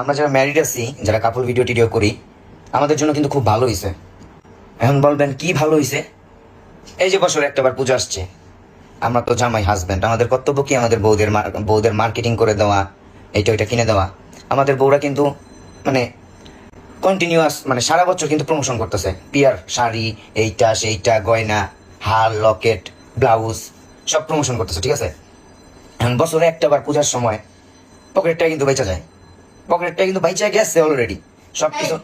আমরা যারা ম্যারিড আছি, যারা কাপল ভিডিও টিডিও করি, আমাদের জন্য কিন্তু খুব ভালো হয়েছে এখন বলবেন, কি ভালো হয়েছে এই যে বছর একটা বার পুজো আসছে। আমরা তো জামাই হাজবেন্ড আমাদের কর্তব্য কি? আমাদের বউদের বউদের মার্কেটিং করে দেওয়া, এইটা ওইটা কিনে দেওয়া। আমাদের বউরা কিন্তু মানে কন্টিনিউয়াস মানে সারা বছর কিন্তু প্রমোশন করতেছে। পিয়ার শাড়ি, এইটা, সেইটা, গয়না, হার, লকেট, ব্লাউজ, সব প্রমোশন করতেছে, ঠিক আছে? এখন বছরে একটা বার পূজার সময় পকেটটা কিন্তু বেচা যায়। পকেটটা কিন্তু বাইচা গেছে অলরেডি সব কিছু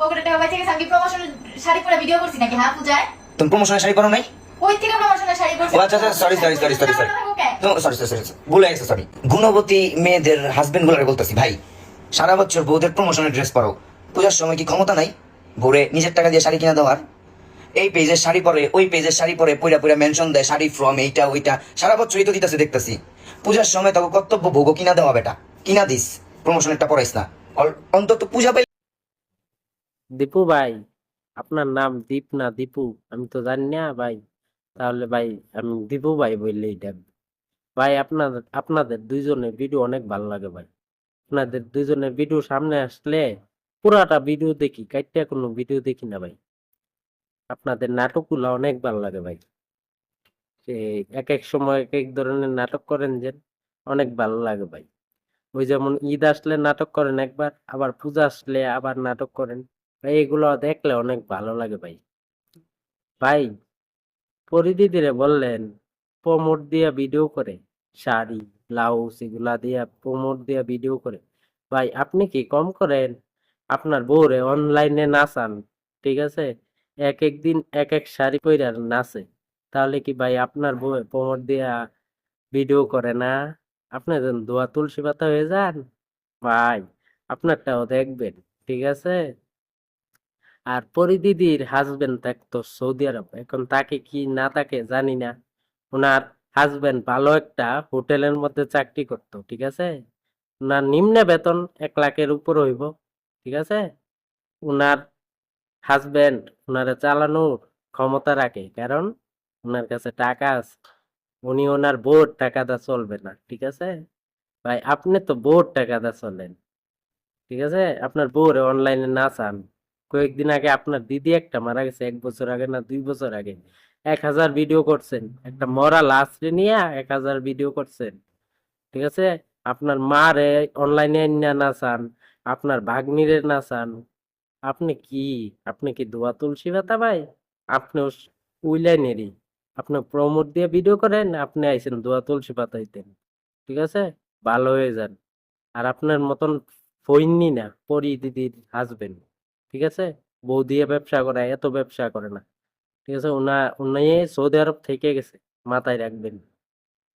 পকেটে টাকা বাঁচে গেছে আমি প্রমোশন শাড়ি পরে ভিডিও করছি নাকি? হ্যাঁ পূজায়। তুমি প্রমোশনের শাড়ি নাই? ওই থেকে প্রমোশনের শাড়ি করছি আচ্ছা sorry sorry sorry sorry sorry sorry sorry sorry ভুলে গেছে সরি গুণবতী মেয়েদের হাজবেন্ড গুলারে বলতেছি ভাই সারা বছর বউদের প্রমোশনের ড্রেস পরো। পূজার সময় কি ক্ষমতা নাই? ভোরে নিজের টাকা দিয়ে শাড়ি কিনা দেওয়ার? এই পেজের শাড়ি পরে ওই পেজের শাড়ি পরে পয়রা পয়রা মেনশন দেয় শাড়ি ফ্রম এইটা ওইটা। সারা বছরই তো দিতেছে দেখতেছি। পূজার সময় তখন কর্তব্য ভোগ কিনা দেওয়া বেটা। কিনা দিস। প্রমোশনেরটা পড়াইস না। অন্তত পূজা পাই দীপু ভাই, আপনার নাম দীপ না দীপু? আমি তো জানি না ভাই। তাহলে ভাই, আমি দীপু ভাই বললেই ডাকবো ভাই আপনাদের আপনাদের দুইজনের ভিডিও অনেক ভালো লাগে ভাই। আপনাদের দুইজনের ভিডিও সামনে আসলে পুরাটা ভিডিও দেখি কাইটা কোনো ভিডিও দেখি না ভাই। আপনাদের নাটকগুলো অনেক ভালো লাগে ভাই। এক এক সময় এক এক ধরনের নাটক করেন যে, অনেক ভালো লাগে ভাই। ওই যেমন ঈদ আসলে নাটক করেন একবার, আবার পূজা আসলে আবার নাটক করেন। ভাই, এগুলো দেখলে অনেক ভালো লাগে ভাই। ভাই পরিদিদিরে বললেন, প্রমোট দিয়া ভিডিও করে, শাড়ি, ব্লাউজ এগুলা দিয়া প্রমোট দিয়া ভিডিও করে। ভাই, আপনি কি কম করেন? আপনার বউরে অনলাইনে নাচান, ঠিক আছে? এক এক দিন এক এক শাড়ি পরে নাচে। তাহলে কি ভাই আপনার বউ প্রমোট দিয়া ভিডিও করে না? আপনি যেন দোয়া তুলসী পাতা হয়ে যান। ভাই, আপনারটাও দেখবেন, ঠিক আছে? আর পরিদিদির হাজবেন্ড থাকতো সৌদি আরব, এখন তাকে কি না তাকে জানি না। ওনার হাজবেন্ড ভালো একটা হোটেলের মধ্যে চাকরি করতো, ঠিক আছে? ওনার নিম্ন বেতন এক লাখের উপর হইব, ঠিক আছে? ওনার হাজবেন্ড ওনারে চালানোর ক্ষমতা রাখে, কারণ ওনার কাছে টাকা আছে। উনি ওনার বোর টাকা দা চলবে না, ঠিক আছে? ভাই, আপনি তো বোর টাকা দা চলেন, ঠিক আছে? আপনার বোর অনলাইনে না চান। কয়েকদিন আগে আপনার দিদি একটা মারা গেছে, এক বছর আগে না দুই বছর আগে। এক হাজার ভিডিও করছেন, একটা মরা লাশ নিয়ে এক হাজার ভিডিও করছেন, ঠিক আছে? আপনার মারে অনলাইনে না চান, আপনার ভাগ্নিরে না চান। আপনি কি? আপনি কি দোয়া তুলসী পাতা ভাই? আপনি উইলাইনেরই। আপনি প্রমোট দিয়ে ভিডিও করেন, আপনি আইসেন দোয়া তুলসী পাতা হইতেন ঠিক আছে? ভালো হয়ে যান। আর আপনার মতন ফইননি না, পরি দিদির হাজবেন্ড ঠিক আছে? বউ দিয়ে ব্যবসা করে এত ব্যবসা করে না। ঠিক আছে? উনা উনি সৌদি আরব থেকে গেছে, মাথায় রাখবেন।